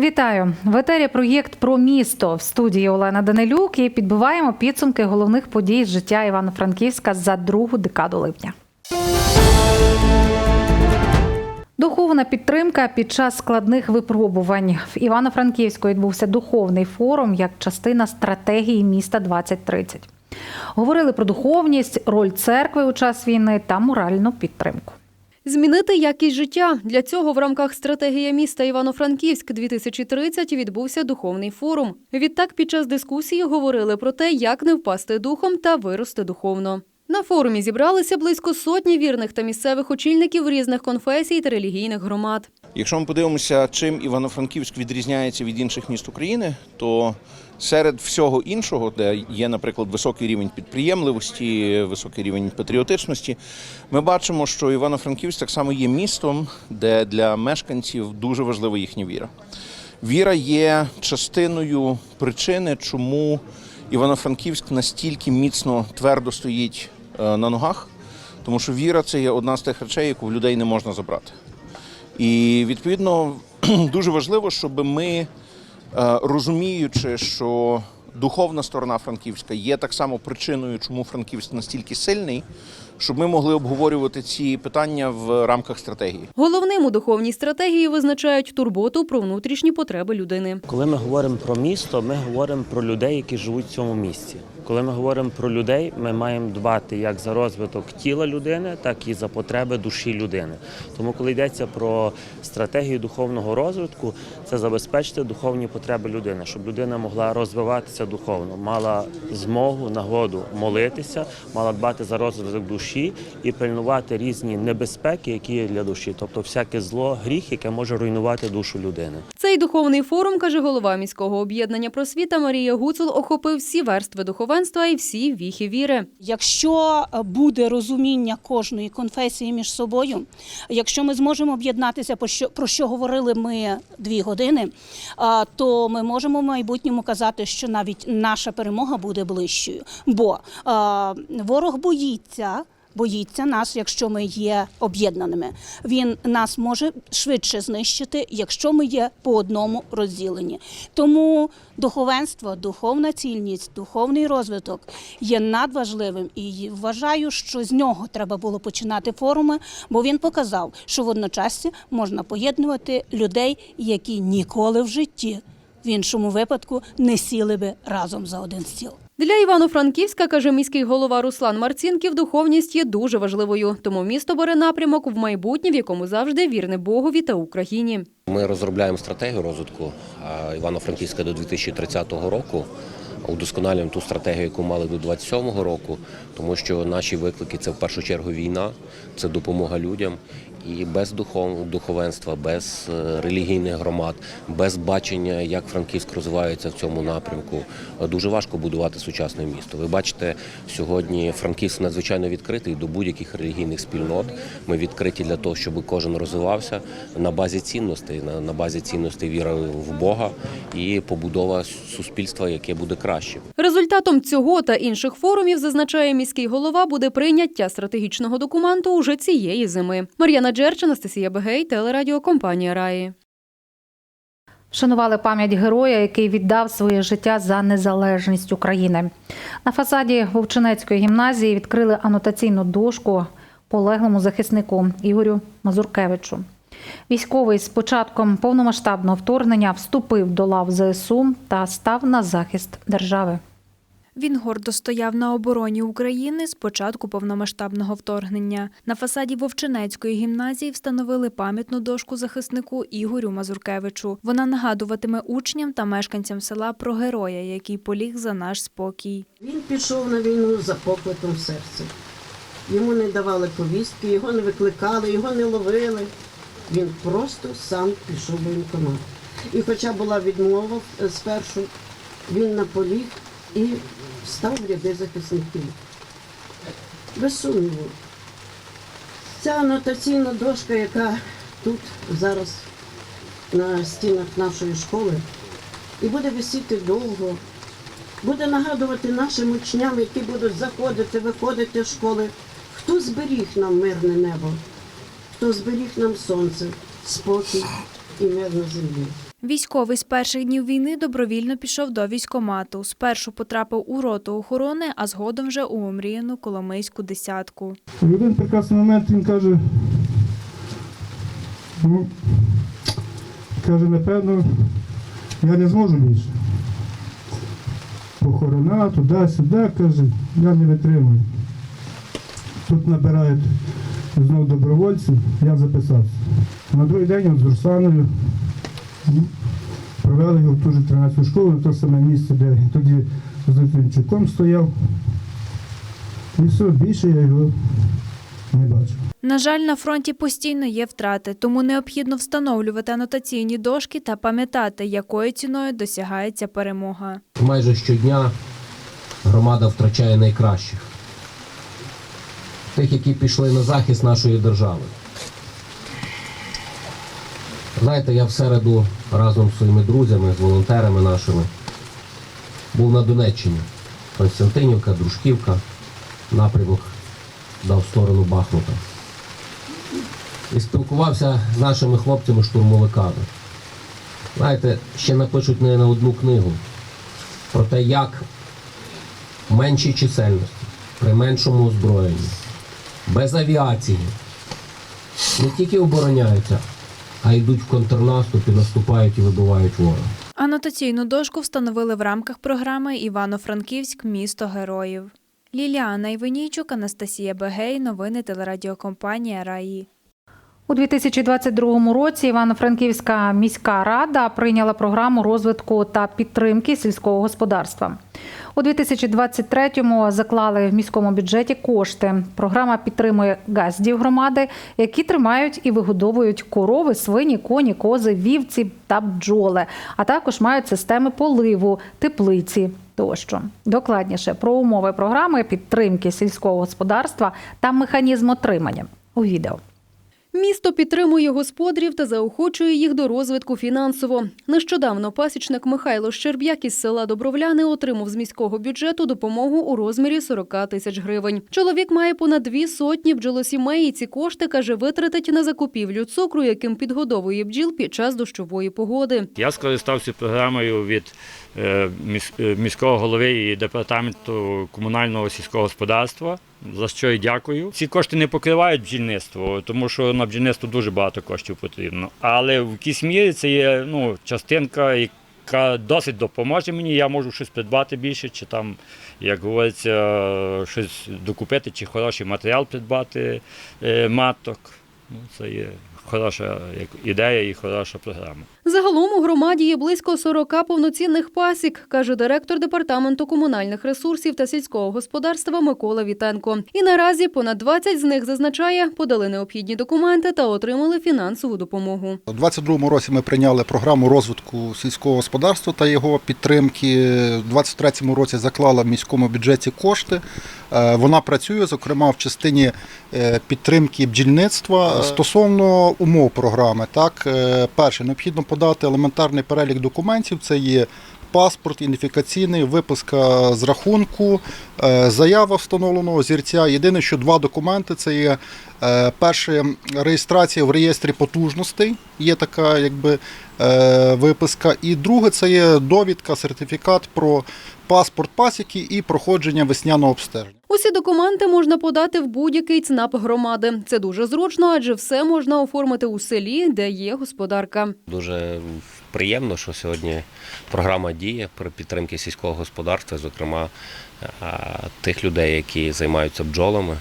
Вітаю в етері проєкт про місто в студії Олена Данилюк і підбиваємо підсумки головних подій з життя Івано-Франківська за другу декаду липня. Духовна підтримка під час складних випробувань в Івано-Франківську відбувся духовний форум як частина стратегії міста 2030. Говорили про духовність, роль церкви у час війни та моральну підтримку. Змінити якість життя для цього в рамках стратегія міста Івано-Франківськ 2030 відбувся духовний форум. Відтак, під час дискусії говорили про те, як не впасти духом та вирости духовно. На форумі зібралися близько сотні вірних та місцевих очільників різних конфесій та релігійних громад. Якщо ми подивимося, чим Івано-Франківськ відрізняється від інших міст України, то серед всього іншого, де є, наприклад, високий рівень підприємливості, високий рівень патріотичності, ми бачимо, що Івано-Франківськ так само є містом, де для мешканців дуже важлива їхня віра. Віра є частиною причини, чому Івано-Франківськ настільки міцно твердо стоїть е, на ногах, тому що віра це є одна з тих речей, яку в людей не можна забрати. І відповідно дуже важливо, щоб ми, е, розуміючи, що духовна сторона Франківська є так само причиною, чому Франківськ настільки сильний, щоб ми могли обговорювати ці питання в рамках стратегії. Головним у духовній стратегії визначають турботу про внутрішні потреби людини. Коли ми говоримо про місто, ми говоримо про людей, які живуть в цьому місті. Коли ми говоримо про людей, ми маємо дбати як за розвиток тіла людини, так і за потреби душі людини. Тому, коли йдеться про стратегію духовного розвитку, це забезпечити духовні потреби людини, щоб людина могла розвиватися духовно, мала змогу, нагоду молитися, мала дбати за розвиток душі і пильнувати різні небезпеки, які є для душі, тобто всяке зло, гріх, яке може руйнувати душу людини. Цей духовний форум, каже голова міського об'єднання просвіта Марія Гуцул, охопив всі верстви духовенства і всі віхи віри. Якщо е, буде розуміння кожної конфесії між собою, якщо ми зможемо об'єднатися, про що, про що говорили ми дві години, то ми можемо в майбутньому казати, що навіть наша перемога буде ближчою. Бо ворог боїться. Боїться нас, якщо ми є об'єднаними. Він нас може швидше знищити, якщо ми є по одному розділенні. Тому духовенство, духовна цільність, духовний розвиток є надважливим і вважаю, що з нього треба було починати форуми, бо він показав, що водночас можна поєднувати людей, які ніколи в житті в іншому випадку не сіли би разом за один стіл. Для Івано-Франківська, каже міський голова Руслан Марцінків, духовність є дуже важливою. Тому місто бере напрямок в майбутнє, в якому завжди вірне Богові та Україні. Ми розробляємо стратегію розвитку Івано-Франківська до 2030 року. Удосконалюємо ту стратегію, яку мали до 27-го року, тому що наші виклики це в першу чергу війна, це допомога людям. І без духов, духовенства, без е, релігійних громад, без бачення, як Франківськ розвивається в цьому напрямку, дуже важко будувати сучасне місто. Ви бачите, сьогодні Франківськ надзвичайно відкритий до будь-яких релігійних спільнот. Ми відкриті для того, щоб кожен розвивався на базі цінностей, на, базі цінностей віри в Бога і побудова суспільства, яке буде кращим. Результатом цього та інших форумів, зазначає міський голова, буде прийняття стратегічного документу уже цієї зими. Мар'яна Джерч, Анастасія Бегей, телерадіокомпанія Раї. Вшанували пам'ять героя, який віддав своє життя за незалежність України. На фасаді Вовчинецької гімназії відкрили анотаційну дошку полеглому захиснику Ігорю Мазуркевичу. Військовий з початком повномасштабного вторгнення вступив до лав ЗСУ та став на захист держави. Він гордо стояв на обороні України з початку повномасштабного вторгнення. На фасаді Вовчинецької гімназії встановили пам'ятну дошку захиснику Ігорю Мазуркевичу. Вона нагадуватиме учням та мешканцям села про героя, який поліг за наш спокій. Він пішов на війну за покликом серця. Йому не давали повістки, його не викликали, його не ловили. Він просто сам пішов в воєнкомат. І хоча була відмова е, спершу, він наполіг і став в ряди захисників. Без сумніву. Ця анотаційна дошка, яка тут зараз на стінах нашої школи, і буде висіти довго, буде нагадувати нашим учням, які будуть заходити, виходити з школи, хто зберіг нам мирне небо, хто зберіг нам сонце, спокій і мир на землі. Військовий з перших днів війни добровільно пішов до військомату. Спершу потрапив у роту охорони, а згодом вже у омріяну Коломийську десятку. В один прекрасний момент він каже, ну, каже, напевно, я не зможу більше. Похорона, туди-сюди, каже, я не витримую. Тут набирають знов добровольців, я записався. На другий день з Русаною провели його в ту ж 13 школу, на те саме місце, де тоді з Литвинчуком стояв. І все, більше я його не бачив. На жаль, на фронті постійно є втрати, тому необхідно встановлювати анотаційні дошки та пам'ятати, якою ціною досягається перемога. Майже щодня громада втрачає найкращих. Тих, які пішли на захист нашої держави. Знаєте, я в середу разом з своїми друзями, з волонтерами нашими був на Донеччині. Константинівка, Дружківка, напрямок дав сторону Бахмута. І спілкувався з нашими хлопцями-штурмовиками. Знаєте, ще напишуть не на одну книгу про те, як в меншій чисельності, при меншому озброєнні, без авіації, не тільки обороняються, а йдуть в контрнаступ і наступають і вибивають ворога. Анотаційну дошку встановили в рамках програми Івано-Франківськ місто героїв. Ліліана Іванійчук, Анастасія Бегей, новини телерадіокомпанія Раї. У 2022 році Івано-Франківська міська рада прийняла програму розвитку та підтримки сільського господарства. У 2023-му заклали в міському бюджеті кошти. Програма підтримує газдів громади, які тримають і вигодовують корови, свині, коні, кози, вівці та бджоли, а також мають системи поливу, теплиці тощо. Докладніше про умови програми підтримки сільського господарства та механізм отримання у відео. Місто підтримує господарів та заохочує їх до розвитку фінансово. Нещодавно пасічник Михайло Щерб'як із села Добровляни отримав з міського бюджету допомогу у розмірі 40 тисяч гривень. Чоловік має понад дві сотні бджолосімей і ці кошти, каже, витратить на закупівлю цукру, яким підгодовує бджіл під час дощової погоди. Я скористався програмою від міського голови і департаменту комунального сільського господарства, за що й дякую. Ці кошти не покривають бджільництво, тому що на бджільництво дуже багато коштів потрібно. Але в якійсь мірі це є ну, частинка, яка досить допоможе мені. Я можу щось придбати більше, чи там, як говориться, щось докупити, чи хороший матеріал придбати е, маток. Ну, це є хороша ідея і хороша програма. Загалом у громаді є близько 40 повноцінних пасік, каже директор департаменту комунальних ресурсів та сільського господарства Микола Вітенко. І наразі понад 20 з них зазначає, подали необхідні документи та отримали фінансову допомогу. У 2022 році ми прийняли програму розвитку сільського господарства та його підтримки. У 2023 році заклала в міському бюджеті кошти. Е, Вона працює, зокрема, в частині е, підтримки бджільництва. Стосовно умов програми, так, е, перше, необхідно подати елементарний перелік документів. Це є паспорт, ідентифікаційний, виписка з рахунку, е, заява встановленого зірця. Єдине, що два документи це є перша реєстрація в реєстрі потужностей, є така якби е, виписка. І друге це є довідка, сертифікат про паспорт пасіки і проходження весняного обстеження. Усі документи можна подати в будь-який ЦНАП громади. Це дуже зручно, адже все можна оформити у селі, де є господарка. Дуже приємно, що сьогодні програма діє про підтримки сільського господарства, зокрема е, тих людей, які займаються бджолами.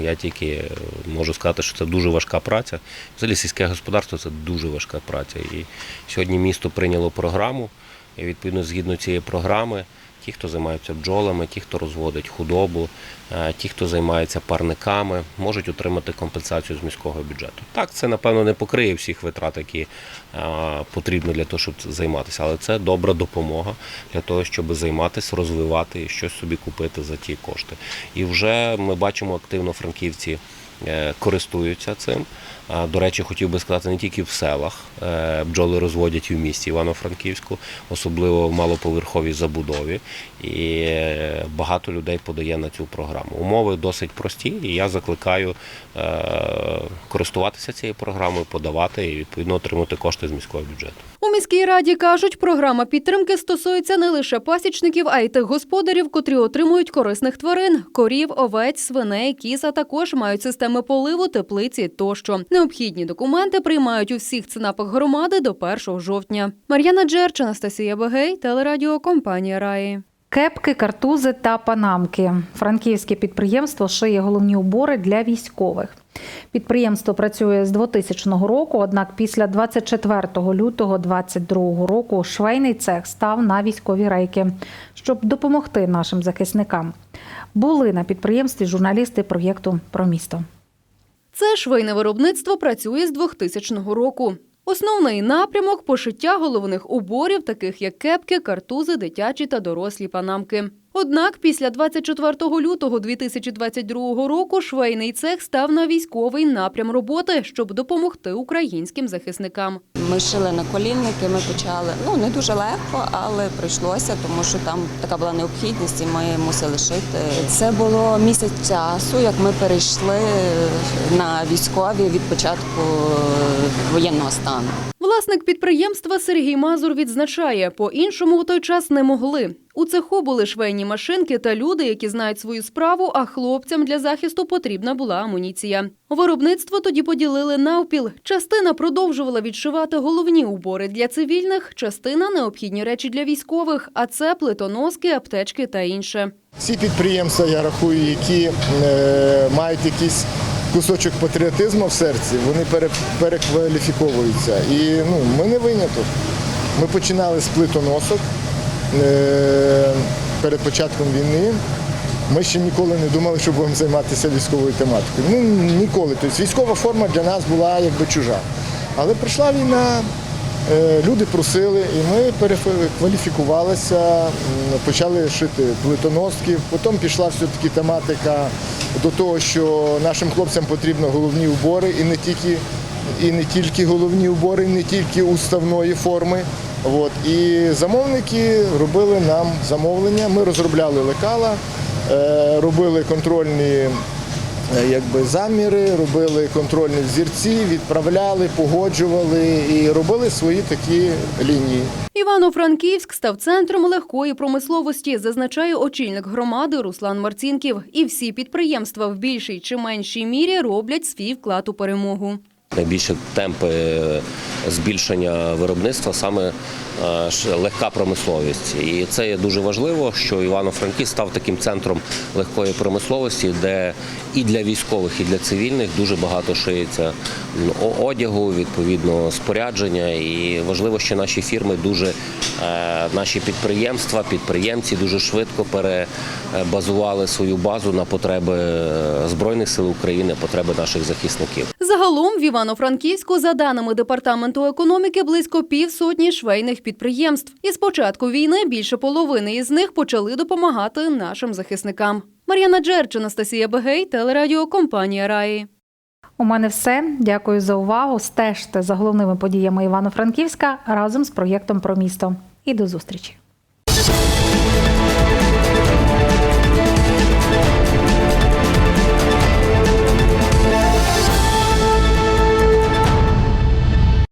Я тільки е, можу сказати, що це дуже важка праця. Взагалі сільське господарство це дуже важка праця. І сьогодні місто прийняло програму, і відповідно згідно цієї програми. Ті, хто займаються бджолами, ті, хто розводить худобу, е, ті, хто займається парниками, можуть отримати компенсацію з міського бюджету. Так, це напевно не покриє всіх витрат, які е, потрібно для того, щоб займатися, але це добра допомога для того, щоб займатися, розвивати і щось собі купити за ті кошти. І вже ми бачимо активно франківці користуються цим. До речі, хотів би сказати, не тільки в селах е, бджоли розводять і в місті Івано-Франківську, особливо в малоповерховій забудові. І е, багато людей подає на цю програму. Умови досить прості, і я закликаю е, користуватися цією програмою, подавати і відповідно отримати кошти з міського бюджету. Міській раді кажуть, програма підтримки стосується не лише пасічників, а й тих господарів, котрі отримують корисних тварин: корів, овець, свиней, кіз, а також мають системи поливу, теплиці тощо. Необхідні документи приймають у всіх ЦНАПах громади до 1 жовтня. Мар'яна Джерч, Анастасія Бегей, телерадіокомпанія Раї. Кепки, картузи та панамки. Франківське підприємство шиє головні убори для військових. Підприємство працює з 2000 року, однак після 24 лютого 2022 року швейний цех став на військові рейки, щоб допомогти нашим захисникам. Були на підприємстві журналісти проєкту про місто. Це швейне виробництво працює з 2000 року. Основний напрямок пошиття головних уборів, таких як кепки, картузи, дитячі та дорослі панамки. Однак після 24 лютого 2022 року швейний цех став на військовий напрям роботи, щоб допомогти українським захисникам. Ми шили на колінники, ми почали. Ну не дуже легко, але прийшлося, тому що там така була необхідність, і ми мусили шити. Це було місяць часу, як ми перейшли на військові від початку воєнного стану. Власник підприємства Сергій Мазур відзначає, по-іншому в той час не могли. У цеху були швейні машинки та люди, які знають свою справу, а хлопцям для захисту потрібна була амуніція. Виробництво тоді поділили навпіл. Частина продовжувала відшивати головні убори для цивільних, частина необхідні речі для військових, а це плитоноски, аптечки та інше. Всі підприємства, я рахую, які е, мають якийсь кусочок патріотизму в серці, вони пере, перекваліфіковуються. І ну, ми не виняток. Ми починали з плитоносок е, перед початком війни. Ми ще ніколи не думали, що будемо займатися військовою тематикою. Ну ніколи. Тобто військова форма для нас була якби чужа. Але прийшла війна, люди просили, і ми перекваліфікувалися, почали шити плитоноски. Потім пішла все-таки тематика до того, що нашим хлопцям потрібно головні убори і не тільки, і не тільки головні убори, і не тільки уставної форми. От. І замовники робили нам замовлення. Ми розробляли лекала, е, робили контрольні е, якби, заміри, робили контрольні взірці, відправляли, погоджували і робили свої такі лінії. Івано-Франківськ став центром легкої промисловості, зазначає очільник громади Руслан Марцінків. І всі підприємства в більшій чи меншій мірі роблять свій вклад у перемогу. Найбільші темпи е, збільшення виробництва саме е, легка промисловість. І це є дуже важливо, що Івано-Франківськ став таким центром легкої промисловості, де і для військових, і для цивільних дуже багато шиється одягу, відповідно спорядження. І важливо, що наші фірми дуже е, наші підприємства, підприємці дуже швидко перебазували свою базу на потреби Збройних сил України, потреби наших захисників. Загалом в Івано-Франківську, за даними департаменту економіки, близько півсотні швейних підприємств. І з початку війни більше половини із них почали допомагати нашим захисникам. Мар'яна Джерч, Анастасія Бегей, телерадіокомпанія Раї. У мене все. Дякую за увагу. Стежте за головними подіями Івано-Франківська разом з проєктом про місто. І до зустрічі.